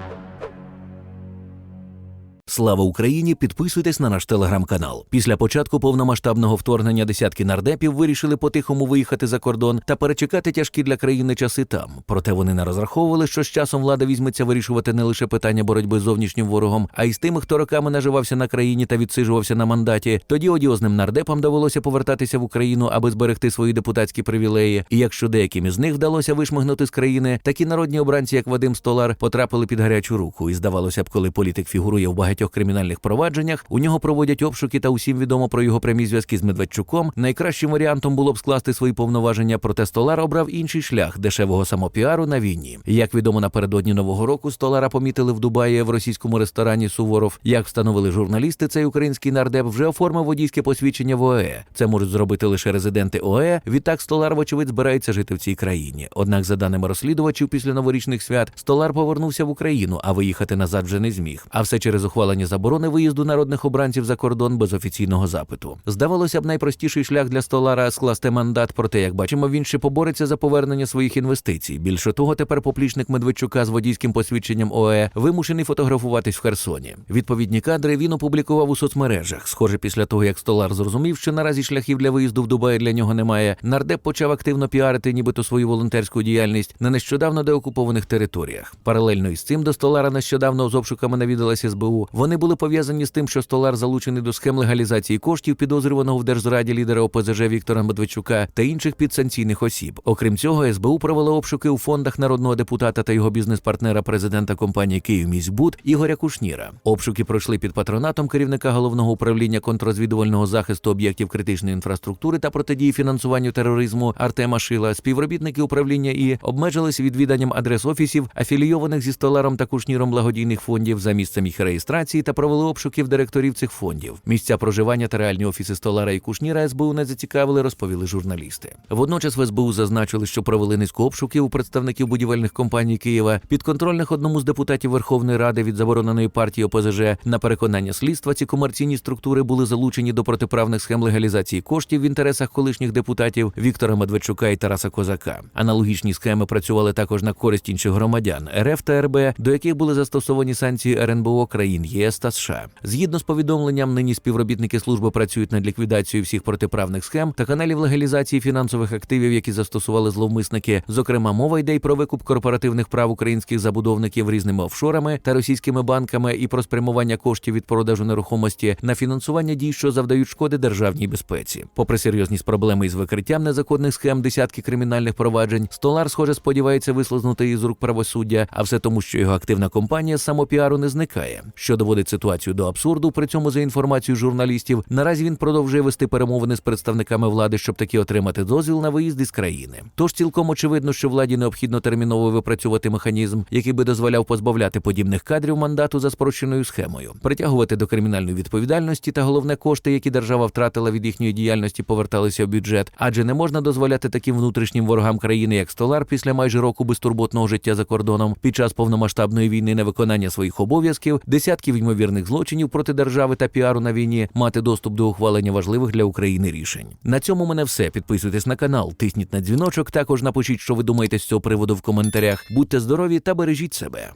Thank you. Слава Україні! Підписуйтесь на наш телеграм-канал. Після початку повномасштабного вторгнення десятки нардепів вирішили по-тихому виїхати за кордон та перечекати тяжкі для країни часи там. Проте вони не розраховували, що з часом влада візьметься вирішувати не лише питання боротьби з зовнішнім ворогом, а й з тими, хто роками наживався на країні та відсиджувався на мандаті. Тоді одіозним нардепам довелося повертатися в Україну, аби зберегти свої депутатські привілеї. І якщо деяким із них вдалося вишмигнути з країни, такі народні обранці, як Вадим Столар, потрапили під гарячу руку. І здавалося б, коли політик фігурує в багатьох кримінальних провадженнях, у нього проводять обшуки та усім відомо про його прямі зв'язки з Медведчуком. Найкращим варіантом було б скласти свої повноваження, проте Столар обрав інший шлях дешевого самопіару на війні. Як відомо напередодні нового року, Столара помітили в Дубаї в російському ресторані Суворов. Як встановили журналісти, цей український нардеп вже оформив водійське посвідчення в ОЕ. Це можуть зробити лише резиденти ОЕ. Відтак Столар, вочевидь, збирається жити в цій країні. Однак, за даними розслідувачів, після новорічних свят Столар повернувся в Україну, а виїхати назад вже не зміг. А все через ухвалення заборони виїзду народних обранців за кордон без офіційного запиту. Здавалося б, найпростіший шлях для Столара скласти мандат. Проте, як бачимо, він ще побореться за повернення своїх інвестицій. Більше того, тепер поплічник Медведчука з водійським посвідченням ОЕ вимушений фотографуватись в Херсоні. Відповідні кадри він опублікував у соцмережах. Схоже, після того як Столар зрозумів, що наразі шляхів для виїзду в Дубай для нього немає. Нардеп почав активно піарити, нібито свою волонтерську діяльність на нещодавно деокупованих територіях. Паралельно із цим до Столара нещодавно з обшуками навідалась СБУ. Вони були пов'язані з тим, що Столар залучений до схем легалізації коштів підозрюваного в держзраді лідера ОПЗЖ Віктора Медведчука та інших підсанкційних осіб. Окрім цього, СБУ провела обшуки у фондах народного депутата та його бізнес-партнера президента компанії «Київміськбуд» Ігоря Кушніра. Обшуки пройшли під патронатом керівника головного управління контррозвідувального захисту об'єктів критичної інфраструктури та протидії фінансуванню тероризму Артема Шила. Співробітники управління і обмежились відвіданням адрес офісів, афілійованих зі столаром та кушніром благодійних фондів за місцем їх реєстрації та провели обшуків директорів цих фондів. Місця проживання та реальні офіси столара і кушніра СБУ не зацікавили, розповіли журналісти. Водночас в СБУ зазначили, що провели низку обшуків у представників будівельних компаній Києва, підконтрольних одному з депутатів Верховної Ради від забороненої партії ОПЗЖ. На переконання слідства ці комерційні структури були залучені до протиправних схем легалізації коштів в інтересах колишніх депутатів Віктора Медведчука і Тараса Козака. Аналогічні схеми працювали також на користь інших громадян РФ та РБ, до яких були застосовані санкції РНБО країн ЄС та США. Згідно з повідомленням, нині співробітники служби працюють над ліквідацією всіх протиправних схем та каналів легалізації фінансових активів, які застосували зловмисники. Зокрема, мова йде й про викуп корпоративних прав українських забудовників різними офшорами та російськими банками і про спрямування коштів від продажу нерухомості на фінансування дій, що завдають шкоди державній безпеці. Попри серйозність проблеми із викриттям незаконних схем, десятки кримінальних проваджень, столар, схоже, сподівається вислизнути із рук правосуддя, а все тому, що його активна компанія самопіару не зникає, що доводить ситуацію до абсурду. При цьому, за інформацією журналістів, наразі він продовжує вести перемовини з представниками влади, щоб таки отримати дозвіл на виїзд із країни. Тож цілком очевидно, що владі необхідно терміново випрацьовувати механізм, який би дозволяв позбавляти подібних кадрів мандату за спрощеною схемою, притягувати до кримінальної відповідальності та головне кошти, які держава втратила від їхньої діяльності, поверталися в бюджет, адже не можна дозволяти таким внутрішнім ворогам країни, як Столар, після майже року безтурботного життя за кордоном, під час повномасштабної війни невиконання своїх обов'язків, десятків ймовірних злочинів проти держави та піару на війні, мати доступ до ухвалення важливих для України рішень. На цьому мене все. Підписуйтесь на канал, тисніть на дзвіночок. Також напишіть, що ви думаєте з цього приводу в коментарях. Будьте здорові та бережіть себе.